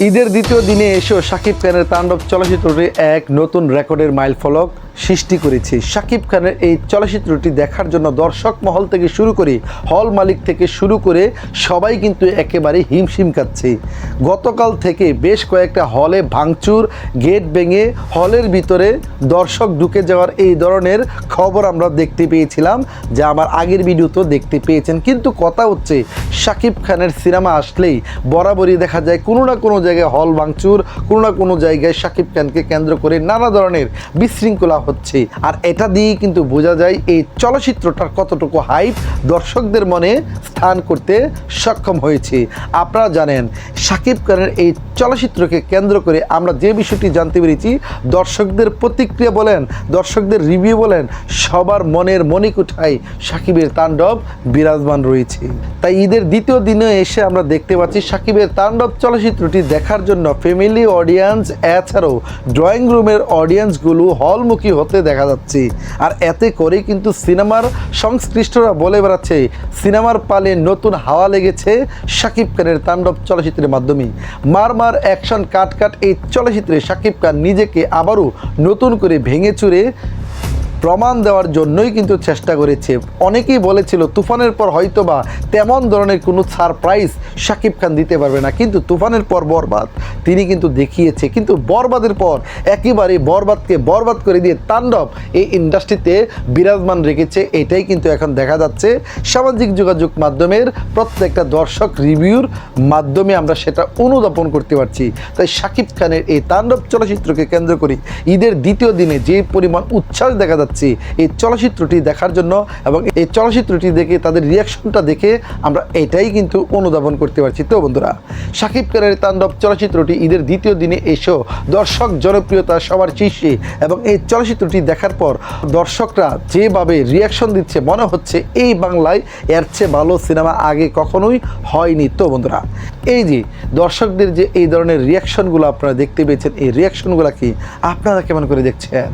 ঈদের দ্বিতীয় দিনে এসেও শাকিব খানের তাণ্ডব চলচ্চিত্রটি এক নতুন রেকর্ডের মাইল ফলক সৃষ্টি করেছে। শাকিব খানের এই চলচ্চিত্রটি দেখার জন্য দর্শক মহল থেকে শুরু করে হল মালিক থেকে শুরু করে সবাই কিন্তু একেবারে হিমশিম খাচ্ছে। গতকাল থেকে বেশ কয়েকটা হলে ভাঙচুর, গেট ভেঙে হলের ভিতরে দর্শক ঢুকে যাওয়ার এই ধরনের খবর আমরা দেখতে পেয়েছিলাম, যা আমার আগের ভিডিওতেও দেখতে পেয়েছেন। কিন্তু কথা হচ্ছে শাকিব খানের সিনেমা আসলেই বরাবরই দেখা যায় কোনো না কোনো জায়গায় হল ভাঙচুর, কোনো না কোনো জায়গায় শাকিব খানকে কেন্দ্র করে নানা ধরনের বিশৃঙ্খলা হচ্ছে। আর এটা দিয়ে কিন্তু বোঝা যায় এই চলচ্চিত্রটার কতটুকু হাইপ দর্শকদের মনে স্থান করতে সক্ষম হয়েছে। আপনারা জানেন সাকিব খানের এই চলচ্চিত্রকে কেন্দ্র করে আমরা যে বিষয়টি জানতে পেরেছি, দর্শকদের প্রতিক্রিয়া বলেন, দর্শকদের রিভিউ বলেন, সবার মনের মণিকুঠায় সাকিবের তাণ্ডব বিরাজমান রয়েছে। তাই ঈদের দ্বিতীয় দিনে এসে আমরা দেখতে পাচ্ছি সাকিবের তাণ্ডব চলচ্চিত্রটি দেখার জন্য ফ্যামিলি অডিয়েন্স এছাড়াও ড্রয়িং রুমের অডিয়েন্সগুলো হলমুখী হতে দেখা যাচ্ছে। আর এতে করে কিন্তু সিনেমার সংশ্লিষ্টরা বলে বেড়াচ্ছে, সিনেমার পালে নতুন হাওয়া লেগেছে শাকিব খানের তাণ্ডব চলচ্চিত্রের মাধ্যমে। মার মার অ্যাকশন কাট কাট এই চলচ্চিত্রে শাকিব খান নিজেকে আবারও নতুন করে ভেঙে চুরে প্রমাণ দেওয়ার জন্যই কিন্তু চেষ্টা করেছে। অনেকেই বলেছিল, তুফানের পর হয়তোবা তেমন ধরনের কোনো সারপ্রাইজ শাকিব খান দিতে পারবে না। কিন্তু তুফানের পর বরবাদ। তিনি কিন্তু দেখিয়েছে, কিন্তু বরবাদের পর একেবারে বরবাদকে বরবাদ করে দিয়ে তাণ্ডব এই ইন্ডাস্ট্রিতে বিরাজমান রেখেছে। এটাই কিন্তু এখন দেখা যাচ্ছে। সামাজিক যোগাযোগ মাধ্যমের প্রত্যেকটা দর্শক রিভিউর মাধ্যমে আমরা সেটা অনুধাবন করতে পারছি। তাই শাকিব খানের এই তাণ্ডব চলচ্চিত্রকে কেন্দ্র করে ঈদের দ্বিতীয় দিনে যে পরিমাণ উচ্ছ্বাস দেখা যাচ্ছে এই চলচ্চিত্রটি দেখার জন্য এবং এই চলচ্চিত্রটি দেখে, তাদের রিয়াকশনটা দেখে আমরা এটাই কিন্তু অনুধাবন করতে পারছি। তো বন্ধুরা শাকিব খানের তাণ্ডব চলচ্চিত্রটি ঈদের দ্বিতীয় দিনে এসেও দর্শক জনপ্রিয়তা সবার শীর্ষে এবং এই চলচ্চিত্রটি দেখার পর দর্শকরা যেভাবে রিয়াকশন দিচ্ছে, মনে হচ্ছে এই বাংলায় এর চেয়ে ভালো সিনেমা আগে কখনোই হয়নি। তো বন্ধুরা, এই যে দর্শকদের যে এই ধরনের রিয়াকশনগুলো আপনারা দেখতে পেয়েছেন, এই রিয়াকশনগুলো কি আপনারা কেমন করে দেখছেন?